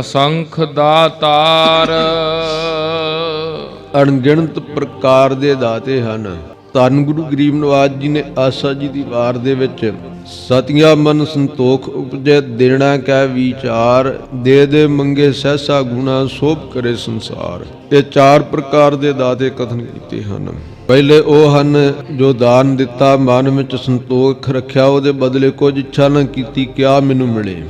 ਅਸੰਖ ਦਾਤਾਰ। ਅਣਗਿਣਤ ਪ੍ਰਕਾਰ ਦੇ ਦਾਤੇ ਹਨ। ਧੰਨ ਗੁਰੂ ਗਰੀਬ ਨਵਾਜ ਜੀ ਨੇ ਆਸਾ ਜੀ ਦੀ ਵਾਰ ਦੇ ਵਿੱਚ ਸਤਿਆ ਮਨ ਸੰਤੋਖ ਉਪਜੈ ਦੇਣਾ ਕੈ ਵਿਚਾਰ। ਦੇ ਦੇ ਮੰਗੇ ਸਹਿਸਾ ਗੁਣਾ ਸੋਭ ਕਰੇ ਸੰਸਾਰ। ਇਹ ਚਾਰ ਪ੍ਰਕਾਰ ਦੇ ਦਾਤੇ ਕਥਨ ਕੀਤੇ ਹਨ। ਪਹਿਲੇ ਉਹ ਹਨ ਜੋ ਦਾਨ ਦਿੱਤਾ, ਮਨ ਵਿੱਚ ਸੰਤੋਖ ਰੱਖਿਆ, ਉਹਦੇ ਬਦਲੇ ਕੁਝ ਇੱਛਾ ਨਾ ਕੀਤੀ, ਕਿਆ ਮੈਨੂੰ ਮਿਲੇ।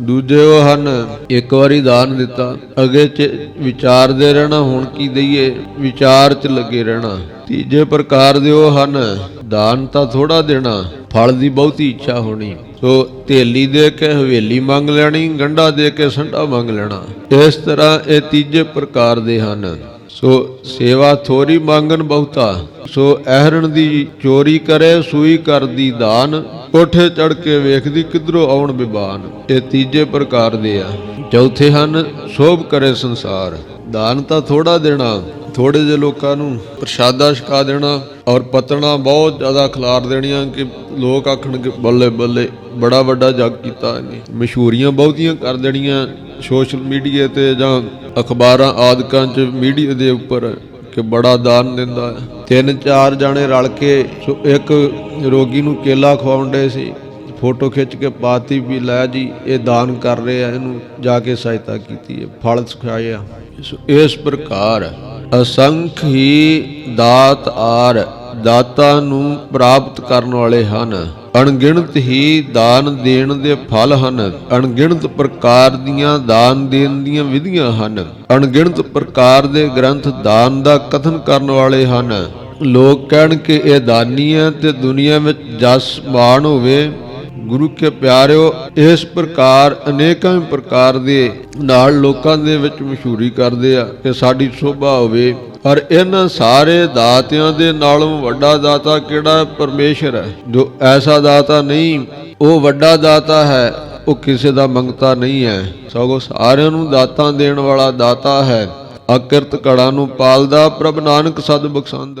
ਦੂਜੇ ਉਹ ਹਨ, ਇੱਕ ਵਾਰੀ ਦਾਨ ਦਿੱਤਾ, ਅਗੇ ਚ ਵਿਚਾਰਦੇ ਰਹਿਣਾ, ਹੁਣ ਕੀ ਦਈਏ? ਵਿਚਾਰ ਚ ਲੱਗੇ ਰਹਿਣਾ। ਤੀਜੇ ਪ੍ਰਕਾਰ ਦੇ ਉਹ ਹਨ, ਦਾਨ ਤਾਂ ਥੋੜਾ ਦੇਣਾ, ਫਲ ਦੀ ਬਹੁਤੀ ਇੱਛਾ ਹੋਣੀ। ਸੋ ਥੇਲੀ ਦੇ ਕੇ ਹਵੇਲੀ ਮੰਗ ਲੈਣੀ ਗੰਡਾ ਦੇ ਕੇ ਸੰਡਾ ਮੰਗ ਲੈਣਾ। ਇਸ ਤਰ੍ਹਾਂ ਇਹ ਤੀਜੇ ਪ੍ਰਕਾਰ ਦੇ ਹਨ। ਸੋ ਸੇਵਾ ਥੋੜੀ ਮੰਗਨ ਬਹੁਤਾ। ਸੋ ਐਹਰਣ ਦੀ ਚੋਰੀ ਕਰੇ, ਸੂਈ ਕਰਦੀ ਦਾਨ ਕੋਠੇ ਚੜ ਕੇ ਵੇਖਦੀ ਕਿਧਰੋਂ ਆਉਣ ਬਿਬਾਨ। ਇਹ ਤੀਜੇ ਪ੍ਰਕਾਰ ਦੇ ਆ। ਚੌਥੇ ਹਨ, ਸੋਭ ਕਰੇ ਸੰਸਾਰ। ਦਾਨ ਤਾਂ ਥੋੜਾ ਦੇਣਾ ਥੋੜੇ ਜਿਹੇ ਲੋਕਾਂ ਨੂੰ ਪ੍ਰਸ਼ਾਦਾ ਛਕਾ ਦੇਣਾ ਔਰ ਪਤਣਾ ਬਹੁਤ ਜ਼ਿਆਦਾ ਖਿਲਾਰ ਦੇਣੀਆਂ ਕਿ ਲੋਕ ਆਖਣਗੇ ਬੱਲੇ ਬੱਲੇ ਬੜਾ ਵੱਡਾ ਜੱਗ ਕੀਤਾ ਇਹਨੇ। ਮਸ਼ਹੂਰੀਆਂ ਬਹੁਤੀਆਂ ਕਰ ਦੇਣੀਆਂ ਸੋਸ਼ਲ ਮੀਡੀਆ ਤੇ ਜਾਂ ਅਖਬਾਰਾਂ, ਆਦਿਕਾਂ 'ਚ ਮੀਡੀਆ ਦੇ ਉੱਪਰ। ਕਿ ਬੜਾ ਦਾਨ ਦਿੰਦਾ ਹੈ। ਤਿੰਨ ਚਾਰ ਜਾਣੇ ਰਲ ਕੇ ਸੋ ਇੱਕ ਰੋਗੀ ਨੂੰ ਕੇਲਾ ਖਵਾਉਂਦੇ ਸੀ। ਫੋਟੋ ਖਿੱਚ ਕੇ ਪਾਤੀ ਵੀ ਲੈ ਜੀ, ਇਹ ਦਾਨ ਕਰ ਰਹੇ ਆ ਇਹਨੂੰ ਜਾ ਕੇ ਸਹਾਇਤਾ ਕੀਤੀ ਹੈ, ਫਲ ਸੁਖਾਇਆ। ਸੋ ਇਸ ਪ੍ਰਕਾਰ ਅਸੰਖ ਹੀ ਦਾਤ ਆਰ, ਦਾਤਾ ਨੂੰ ਪ੍ਰਾਪਤ ਕਰਨ ਵਾਲੇ ਹਨ। ਅਣਗਿਣਤ ਹੀ ਦਾਨ ਦੇਣ ਦੇ ਫਲ ਹਨ। ਅਣਗਿਣਤ ਪ੍ਰਕਾਰ ਦੀਆਂ ਦਾਨ ਦੇਣ ਦੀਆਂ ਵਿਧੀਆਂ ਹਨ। ਅਣਗਿਣਤ ਪ੍ਰਕਾਰ ਦੇ ਗ੍ਰੰਥ ਦਾਨ ਦਾ ਕਥਨ ਕਰਨ ਵਾਲੇ ਹਨ। ਲੋਕ ਕਹਿਣ ਕਿ ਇਹ ਦਾਨੀ ਹੈ ਤੇ ਦੁਨੀਆ ਵਿੱਚ ਜਸ ਮਾਣ ਹੋਵੇ। ਗੁਰੂ ਕੇ ਪਿਆਰਿਓ, ਇਸ ਪ੍ਰਕਾਰ ਅਨੇਕਾਂ ਪ੍ਰਕਾਰ ਦੇ ਨਾਲ ਲੋਕਾਂ ਦੇ ਵਿੱਚ ਮਸ਼ਹੂਰੀ ਕਰਦੇ ਆ ਕਿ ਸਾਡੀ ਸ਼ੋਭਾ ਹੋਵੇ। ਔਰ ਇਹਨਾਂ ਸਾਰੇ ਦਾਤਿਆਂ ਦੇ ਨਾਲੋਂ ਵੱਡਾ ਦਾਤਾ ਕਿਹੜਾ? ਹੈ? ਪਰਮੇਸ਼ਰ ਹੈ। ਜੋ ਐਸਾ ਦਾਤਾ ਨਹੀਂ, ਉਹ ਵੱਡਾ ਦਾਤਾ ਹੈ, ਉਹ ਕਿਸੇ ਦਾ ਮੰਗਤਾ ਨਹੀਂ ਹੈ। ਸਗੋਂ ਸਾਰਿਆਂ ਨੂੰ ਦਾਤਾਂ ਦੇਣ ਵਾਲਾ ਦਾਤਾ ਹੈ। ਅਕਿਰਤ ਕੜਾ ਨੂੰ ਪਾਲਦਾ ਪ੍ਰਭ ਨਾਨਕ ਸਦ ਬਖਸ਼ੰਦ।